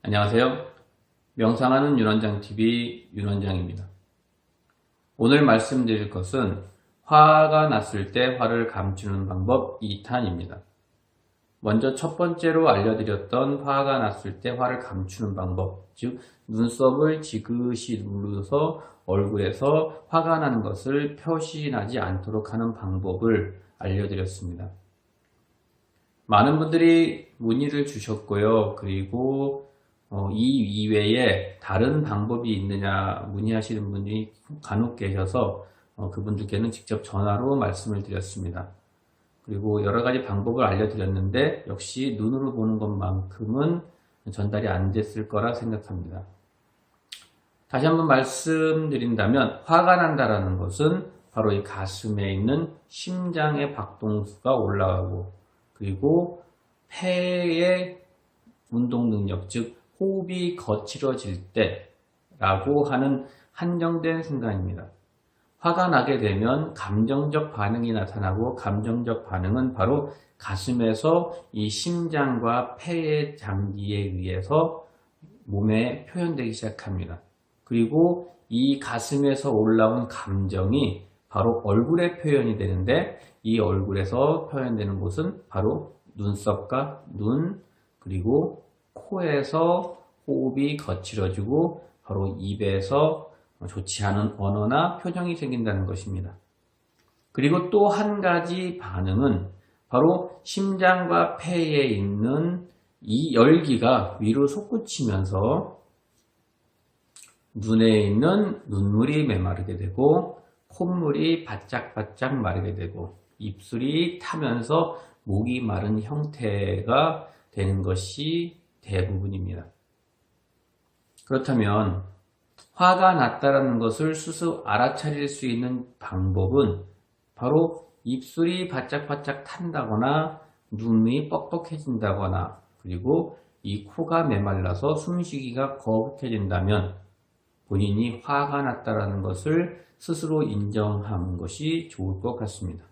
안녕하세요. 명상하는 윤원장TV 윤원장입니다. 오늘 말씀드릴 것은 화가 났을 때 화를 감추는 방법 2탄입니다. 먼저 첫 번째로 알려드렸던 화가 났을 때 화를 감추는 방법, 즉 눈썹을 지그시 눌러서 얼굴에서 화가 나는 것을 표시나지 않도록 하는 방법을 알려드렸습니다. 많은 분들이 문의를 주셨고요. 그리고 어, 이 이외에 다른 방법이 있느냐 문의하시는 분이 간혹 계셔서 어, 그분들께는 직접 전화로 말씀을 드렸습니다. 그리고 여러 가지 방법을 알려드렸는데 역시 눈으로 보는 것만큼은 전달이 안 됐을 거라 생각합니다. 다시 한번 말씀드린다면 화가 난다라는 것은 바로 이 가슴에 있는 심장의 박동수가 올라가고 그리고 폐의 운동 능력 즉 호흡이 거칠어질 때 라고 하는 한정된 순간입니다. 화가 나게 되면 감정적 반응이 나타나고 감정적 반응은 바로 가슴에서 이 심장과 폐의 장기에 의해서 몸에 표현되기 시작합니다. 그리고 이 가슴에서 올라온 감정이 바로 얼굴에 표현이 되는데 이 얼굴에서 표현되는 곳은 바로 눈썹과 눈 그리고 코에서 호흡이 거칠어지고 바로 입에서 좋지 않은 언어나 표정이 생긴다는 것입니다. 그리고 또 한 가지 반응은 바로 심장과 폐에 있는 이 열기가 위로 솟구치면서 눈에 있는 눈물이 메마르게 되고 콧물이 바짝바짝 마르게 되고 입술이 타면서 목이 마른 형태가 되는 것이 대부분입니다. 그렇다면 화가 났다라는 것을 스스로 알아차릴 수 있는 방법은 바로 입술이 바짝바짝 탄다거나 눈이 뻑뻑해진다거나 그리고 이 코가 메말라서 숨쉬기가 거북해진다면 본인이 화가 났다라는 것을 스스로 인정하는 것이 좋을 것 같습니다.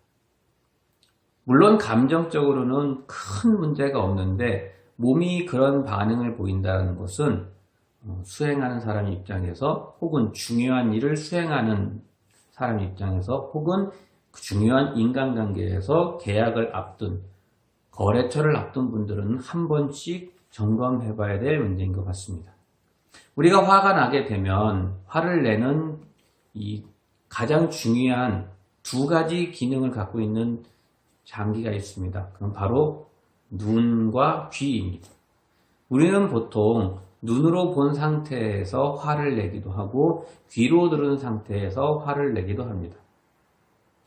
물론 감정적으로는 큰 문제가 없는데 몸이 그런 반응을 보인다는 것은 어, 수행하는 사람 입장에서 혹은 중요한 일을 수행하는 사람 입장에서 혹은 그 중요한 인간관계에서 계약을 앞둔 거래처를 앞둔 분들은 한 번씩 점검해 봐야 될 문제인 것 같습니다. 우리가 화가 나게 되면 화를 내는 이 가장 중요한 두 가지 기능을 갖고 있는 장기가 있습니다. 그럼 바로 눈과 귀입니다. 우리는 보통 눈으로 본 상태에서 화를 내기도 하고 귀로 들은 상태에서 화를 내기도 합니다.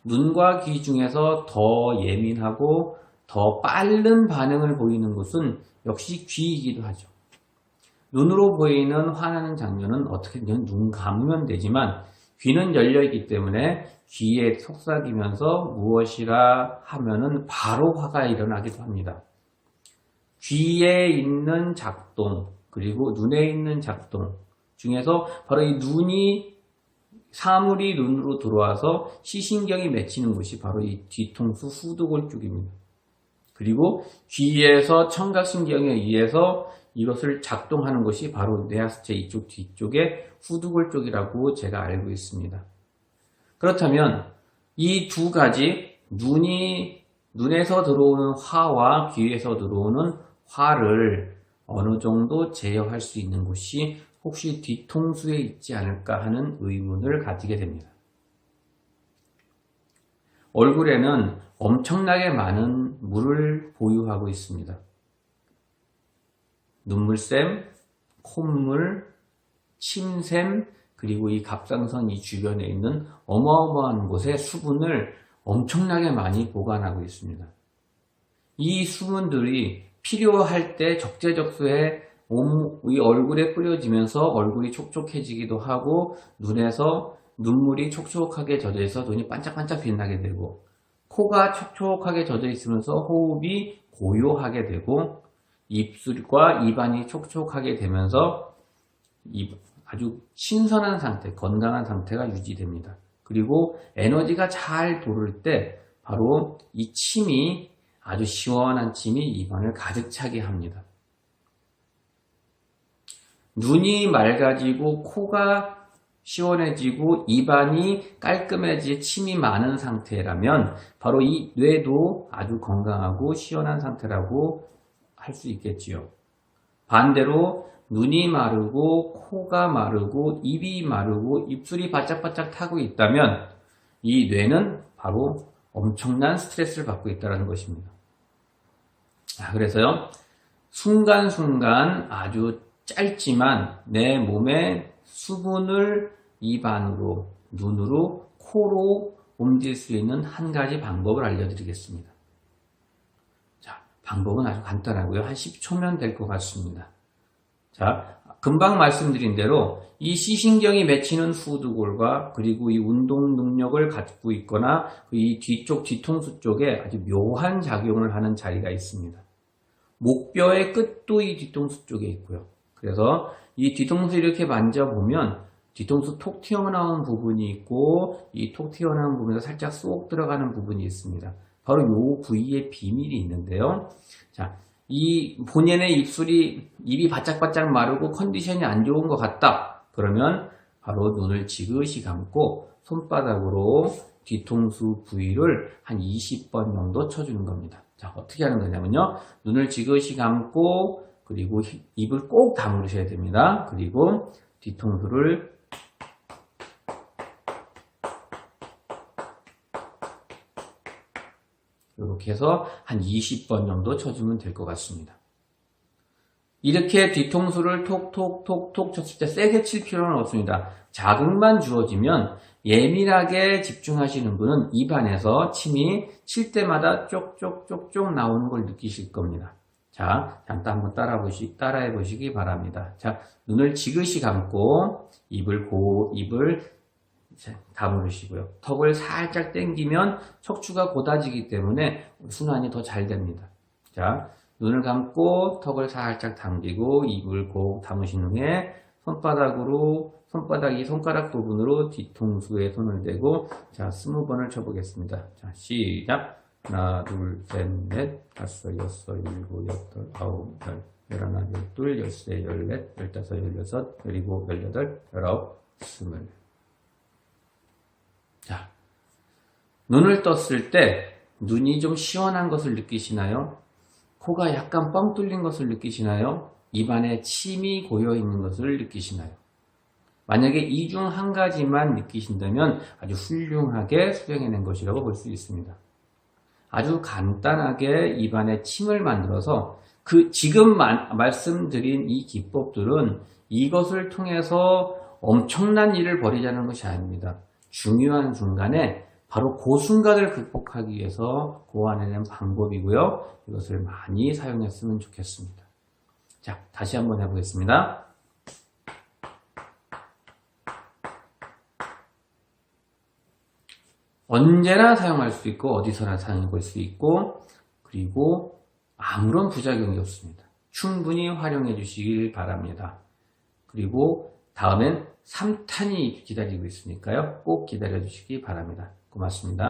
눈과 귀 중에서 더 예민하고 더 빠른 반응을 보이는 것은 역시 귀이기도 하죠. 눈으로 보이는 화나는 장면은 어떻게든 눈 감으면 되지만 귀는 열려 있기 때문에 귀에 속삭이면서 무엇이라 하면은 바로 화가 일어나기도 합니다. 귀에 있는 작동, 그리고 눈에 있는 작동 중에서 바로 이 눈이 사물이 눈으로 들어와서 시신경이 맺히는 곳이 바로 이 뒤통수 후두골 쪽입니다. 그리고 귀에서 청각신경에 의해서 이것을 작동하는 것이 바로 뇌하수체 이쪽 뒤쪽에 후두골 쪽이라고 제가 알고 있습니다. 그렇다면 이 두 가지 눈이 눈에서 들어오는 화와 귀에서 들어오는 화를 어느 정도 제어할 수 있는 곳이 혹시 뒤통수에 있지 않을까 하는 의문을 가지게 됩니다. 얼굴에는 엄청나게 많은 물을 보유하고 있습니다. 눈물샘, 콧물, 침샘, 그리고 이 갑상선 이 주변에 있는 어마어마한 곳에 수분을 엄청나게 많이 보관하고 있습니다. 이 수분들이 필요할 때 적재적소에 몸, 이 얼굴에 뿌려지면서 얼굴이 촉촉해지기도 하고 눈에서 눈물이 촉촉하게 젖어 있어 눈이 반짝반짝 빛나게 되고 코가 촉촉하게 젖어 있으면서 호흡이 고요하게 되고 입술과 입안이 촉촉하게 되면서 아주 신선한 상태, 건강한 상태가 유지됩니다. 그리고 에너지가 잘 돌을 때 바로 이 침이 아주 시원한 침이 입안을 가득 차게 합니다. 눈이 맑아지고 코가 시원해지고 입안이 깔끔해지 침이 많은 상태라면 바로 이 뇌도 아주 건강하고 시원한 상태라고 할 수 있겠지요. 반대로 눈이 마르고 코가 마르고 입이 마르고 입술이 바짝바짝 타고 있다면 이 뇌는 바로 엄청난 스트레스를 받고 있다는 것입니다. 아, 그래서요, 순간순간 아주 짧지만 내 몸에 수분을 입안으로, 눈으로, 코로 옮길 수 있는 한 가지 방법을 알려드리겠습니다. 자, 방법은 아주 간단하고요. 한 10초면 될 것 같습니다. 자, 금방 말씀드린 대로 이 시신경이 맺히는 후두골과 그리고 이 운동 능력을 갖고 있거나 이 뒤쪽 뒤통수 쪽에 아주 묘한 작용을 하는 자리가 있습니다. 목뼈의 끝도 이 뒤통수 쪽에 있고요. 그래서 이 뒤통수 이렇게 만져보면 뒤통수 톡 튀어나온 부분이 있고 이 톡 튀어나온 부분에서 살짝 쏙 들어가는 부분이 있습니다. 바로 이 부위에 비밀이 있는데요. 자, 이 본인의 입술이 입이 바짝바짝 마르고 컨디션이 안 좋은 것 같다. 그러면 바로 눈을 지그시 감고 손바닥으로 뒤통수 부위를 한 20번 정도 쳐주는 겁니다. 자, 어떻게 하는 거냐면요. 눈을 지그시 감고 그리고 입을 꼭 다물으셔야 됩니다. 그리고 뒤통수를 이렇게 해서 한 20번 정도 쳐주면 될 것 같습니다. 이렇게 뒤통수를 톡톡톡톡 쳤을 때 세게 칠 필요는 없습니다. 자극만 주어지면 예민하게 집중하시는 분은 입안에서 침이 칠 때마다 쪽쪽쪽쪽 나오는 걸 느끼실 겁니다. 자, 잠깐 한번 따라 보시, 따라해 보시기 바랍니다. 자, 눈을 지그시 감고 입을 고, 입을 다물으시고요. 턱을 살짝 당기면 척추가 곧아지기 때문에 순환이 더 잘 됩니다. 자, 눈을 감고 턱을 살짝 당기고 입을 꼭 다무신 후에 손바닥으로 손바닥 이 손가락 부분으로 뒤통수에 손을 대고 자 스무 번을 쳐보겠습니다. 자 시작 하나 둘셋넷 다섯 여섯 일곱 여덟 아홉 열 열하나 열둘 열세 열넷 열다섯 열여섯 열일곱 열여덟 열아홉 스물 자 눈을 떴을 때 눈이 좀 시원한 것을 느끼시나요? 코가 약간 뻥 뚫린 것을 느끼시나요? 입안에 침이 고여 있는 것을 느끼시나요? 만약에 이 중 한 가지만 느끼신다면 아주 훌륭하게 수행해낸 것이라고 볼 수 있습니다. 아주 간단하게 입안에 침을 만들어서 그 지금 마, 말씀드린 이 기법들은 이것을 통해서 엄청난 일을 벌이자는 것이 아닙니다. 중요한 순간에 바로 그 순간을 극복하기 위해서 고안해낸 방법이고요. 이것을 많이 사용했으면 좋겠습니다. 자, 다시 한번 해보겠습니다. 언제나 사용할 수 있고 어디서나 사용할 수 있고 그리고 아무런 부작용이 없습니다. 충분히 활용해 주시길 바랍니다. 그리고 다음엔 3탄이 기다리고 있으니까요. 꼭 기다려 주시기 바랍니다. 고맙습니다.